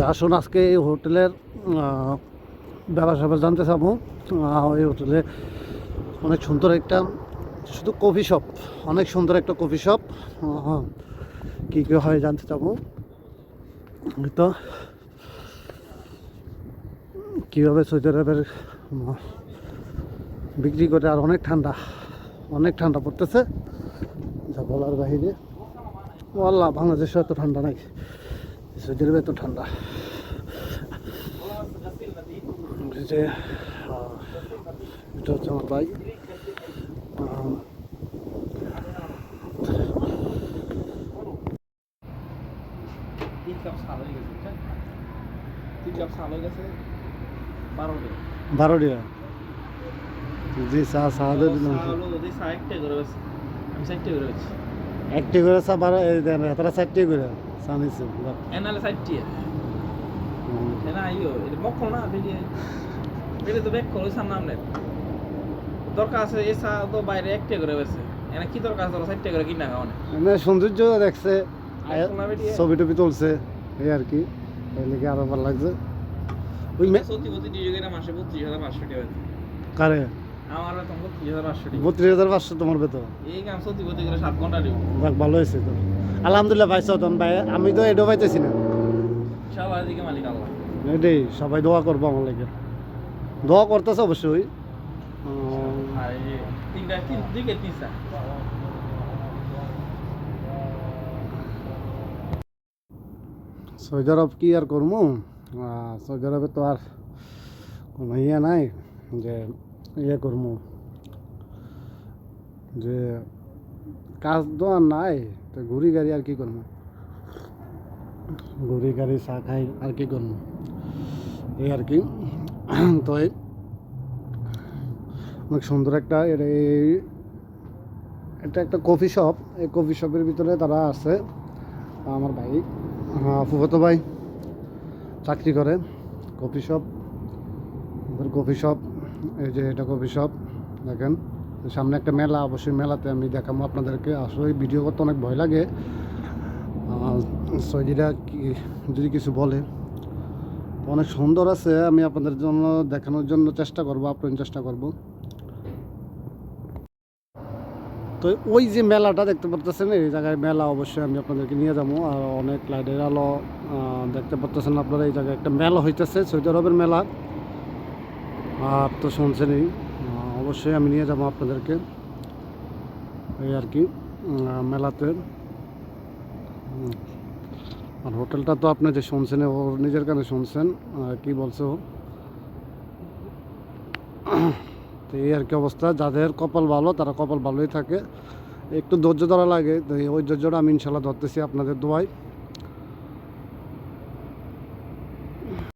আসুন, আজকে এই হোটেলের ব্যবসা জানতে চাবো। এই হোটেলে অনেক সুন্দর একটা, শুধু কফি শপ, অনেক সুন্দর একটা কফি শপ। কী কী হয় জানতে চাবো। তো, কীভাবে সৌদি আরবের বিক্রি করে আর অনেক ঠান্ডা অনেক ঠান্ডা পড়তেছে। যা বলার বাহিরে আল্লাহ বাংলাদেশে এত ঠান্ডা নাই। সৌদি আরবে এত ঠান্ডা যে এটা হচ্ছে আমার হয়ে গেছে বারো টাকা জি চা চা দিলাম হলো যদি করে আমি চারটে করে একটি করে চা বারো এই দেন তারা চারটি করে বাহ। এনালে চারটে। এনা আইও এটা মক্কল না বেরিয়ে তো ব্যাক করো সামনে আমনে। দরকার আছে এই চা তো বাইরে একটা করে বেছে। এনা কি দরকার আছে চারটে করে কিনা খাওয়ানে মানে সৌন্দর্য দেখছে ছবি টবি তুলছে এই আর কি। এই লেগে আরও ভালো লাগছে। ওই সত্যি বলতে দিয়ে গেলে মাসে বত্রিশ হাজার পাঁচশো টাকা বেতন। কারে? আমার বেতন বত্রিশ হাজার পাঁচশো বত্রিশ হাজার পাঁচশো তোমার বেতন এই কাম সত্যি বলতে গেলে সাত ঘণ্টা দিব। যাক ভালো হয়েছে তো। আলহামদুলিল্লাহ ভাই সতন ভাই আমি তো পাইতেছি না। সবার দিকে মালিক আল্লাহ। এটাই সবাই দোয়া করব আমার লাগে। দোয়া করতেছে অবশ্যই। তিনটা তিন কে সৌদি আরব কি আর করব সৌদি আরবে তো আর কোনো ইয়ে নাই যে ইয়ে করব যে কাজ তো আর নাই, তো ঘুরি গাড়ি আর কি করব ঘুরি গাড়ি, চা খাই আর কি করব এই আর কি। তো অনেক সুন্দর একটা এটা এই- এটা একটা কফি শপ। এই কফি শপের ভিতরে তারা আছে। আমার ভাই হ্যাঁ ফুফতো ভাই? চাকরি করে। Coffee shop coffee shop. এই যে এটা কফি শপ, দেখেন। সামনে একটা মেলা, অবশ্যই মেলাতে আমি দেখাবো আপনাদেরকে। আসলে ভিডিও করতে অনেক ভয় লাগে। সৌদিরা কি, যদি কিছু বলে। অনেক সুন্দর আছে, আমি আপনাদের জন্য দেখানোর জন্য চেষ্টা করব আপনার চেষ্টা করব। তো ওই যে মেলাটা দেখতে পারতেছেন, এই জায়গায় মেলা অবশ্যই আমি আপনাদেরকে নিয়ে যাব। আর অনেক লাইটের আলো দেখতে পারতেছেন আপনারা, এই জায়গায় একটা মেলা হইতেছে, সৌদি মেলা। তো শুনছেনই অবশ্যই আমি নিয়ে যাব আপনাদেরকে। এই আর কি মেলাতে। আর হোটেলটা তো আপনি যে শুনছেন, ও নিজের কানে শুনছেন কি বলছে ও? তো এই আর কি অবস্থা। যাদের কপাল ভালো, তারা কপাল ভালোই থাকে। একটু ধৈর্য ধরা লাগে, তো ওই ধৈর্যটা আমি ইনশাল্লাহ ধরতেছি আপনাদের দোয়ায়।